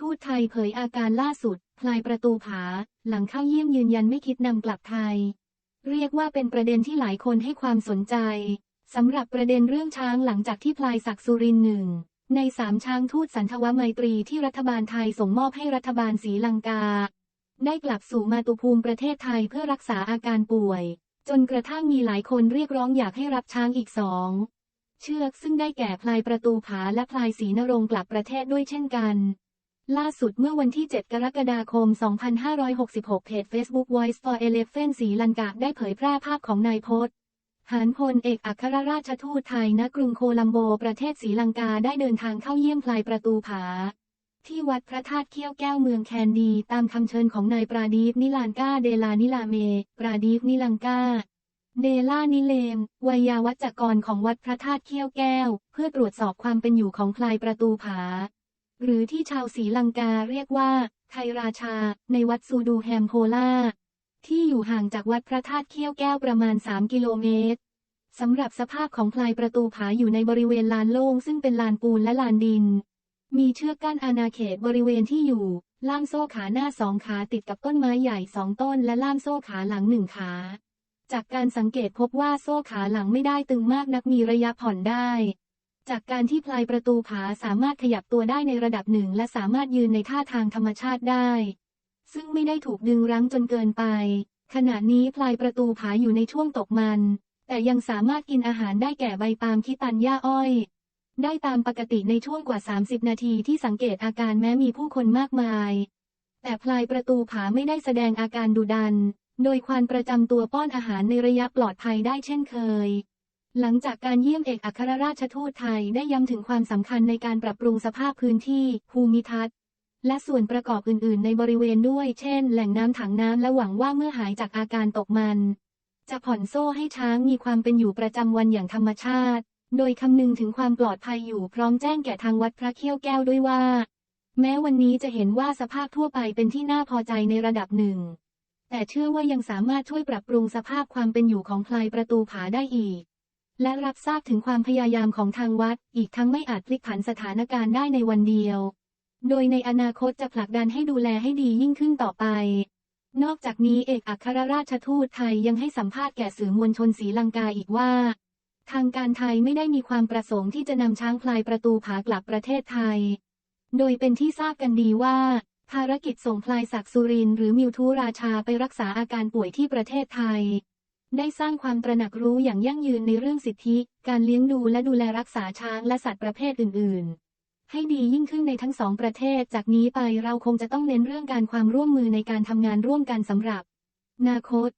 ทูตไทยเผยอาการล่าสุด พลายประตูผา หลังเข้าเยี่ยมยืนยันไม่คิดนำกลับไทย เรียกว่าเป็นประเด็นที่หลายคนให้ความสนใจสำหรับประเด็นเรื่องช้างหลังจากที่พลายศักสุรินหนึ่งในสามช้างทูตสันทวไมตรีที่รัฐบาลไทยส่งมอบให้รัฐบาลศรีลังกา ได้กลับสู่มาตุภูมิประเทศไทยเพื่อรักษาอาการป่วย จนกระทั่งมีหลายคนเรียกร้องอยากให้รับช้างอีกสองเชือกซึ่งได้แก่พลายประตูผาและพลายศรีนรงค์กลับประเทศด้วยเช่นกัน ล่าสุดเมื่อวันที่ 7 กรกฎาคม 2566 เพจ Facebook Voice for Elephant ศรีลังกาได้เผยแพร่ภาพของนายพศหานพลเอกอัครราชทูตไทยณกรุงโคลัมโบประเทศศรีลังกาได้เดินทางเข้าเยี่ยมพลายประตูผา ที่วัดพระธาตุเขี้ยวแก้วเมืองแคนดี ตามคำเชิญของนายปราดีฟนิลานกาเดลานิลาเม ปราดีฟนิลังกาเดล่านิเลมวัยาวัจกรของวัดพระธาตุเขี้ยวแก้ว เพื่อตรวจสอบความเป็นอยู่ของพลายประตูผา หรือที่ชาวศรีลังกาเรียกว่า ไทยราชา ในวัดซูดูแฮมโพล่า ที่อยู่ห่างจากวัดพระธาตุเขี้ยวแก้วประมาณ 3 กิโลเมตรสำหรับสภาพของพลายประตูผาอยู่ในบริเวณลานโล่งซึ่งเป็นลานปูนและลานดิน มีเชือกกั้นอาณาเขตบริเวณที่อยู่ ล่ามโซ่ขาหน้าสองขาติดกับต้นไม้ใหญ่สองต้น และล่ามโซ่ขาหลังหนึ่งขา จากการสังเกตพบว่าโซ่ขาหลังไม่ได้ตึงมากนักมีระยะผ่อนได้ จากการที่พลายประตูผาสามารถขยับตัวได้ในระดับหนึ่งและสามารถยืนในท่าทางธรรมชาติได้ ซึ่งไม่ได้ถูกดึงรั้งจนเกินไป ขณะนี้พลายประตูผาอยู่ในช่วงตกมัน แต่ยังสามารถกินอาหารได้แก่ใบปาล์มคิตันหญ้าอ้อย ได้ตามปกติในช่วงกว่า 30 นาทีที่สังเกตอาการแม้มีผู้คนมากมาย แต่พลายประตูผาไม่ได้แสดงอาการดุดัน โดยควานประจำตัวป้อนอาหารในระยะปลอดภัยได้เช่นเคย หลังจากการเยี่ยมเอกอัครราชทูตไทยได้ย้ำถึงความสำคัญในการปรับปรุงสภาพพื้นที่ ภูมิทัศน์ และส่วนประกอบอื่น ๆ ในบริเวณด้วย เช่น แหล่งน้ำถังน้ำและหวังว่าเมื่อหายจากอาการตกมัน จะผ่อนโซ่ให้ช้างมีความเป็นอยู่ประจำวันอย่างธรรมชาติ โดยคำนึงถึงความปลอดภัยอยู่พร้อมแจ้งแก่ทางวัดพระเขี้ยวแก้วด้วยว่า แม้วันนี้จะเห็นว่าสภาพทั่วไปเป็นที่น่าพอใจในระดับหนึ่ง แต่เชื่อว่ายังสามารถช่วยปรับปรุงสภาพความเป็นอยู่ของพลายประตูผาได้อีก และรับทราบถึงความพยายามของทางวัด อีกทั้งไม่อาจพลิกผันสถานการณ์ได้ในวันเดียว โดยในอนาคตจะผลักดันให้ดูแลให้ดียิ่งขึ้นต่อไป นอกจากนี้เอกอัครราชทูตไทยยังให้สัมภาษณ์แก่สื่อมวลชนศรีลังกาอีกว่า ทางการไทยไม่ได้มีความประสงค์ที่จะนำช้างพลายประตูผากลับประเทศไทย โดยเป็นที่ทราบกันดีว่า ภารกิจส่งพลายศักดิ์สุรินหรือมิวทูราชาไปรักษาอาการป่วยที่ประเทศไทย ได้สร้างความตระหนักรู้อย่างยั่งยืนในเรื่องสิทธิ การเลี้ยงดูและดูแลรักษาช้างและสัตว์ประเภทอื่น ๆ ให้ดียิ่งขึ้นในทั้งสองประเทศ จากนี้ไปเราคงจะต้องเน้นเรื่องการความร่วมมือในการทำงานร่วมกันสำหรับอนาคต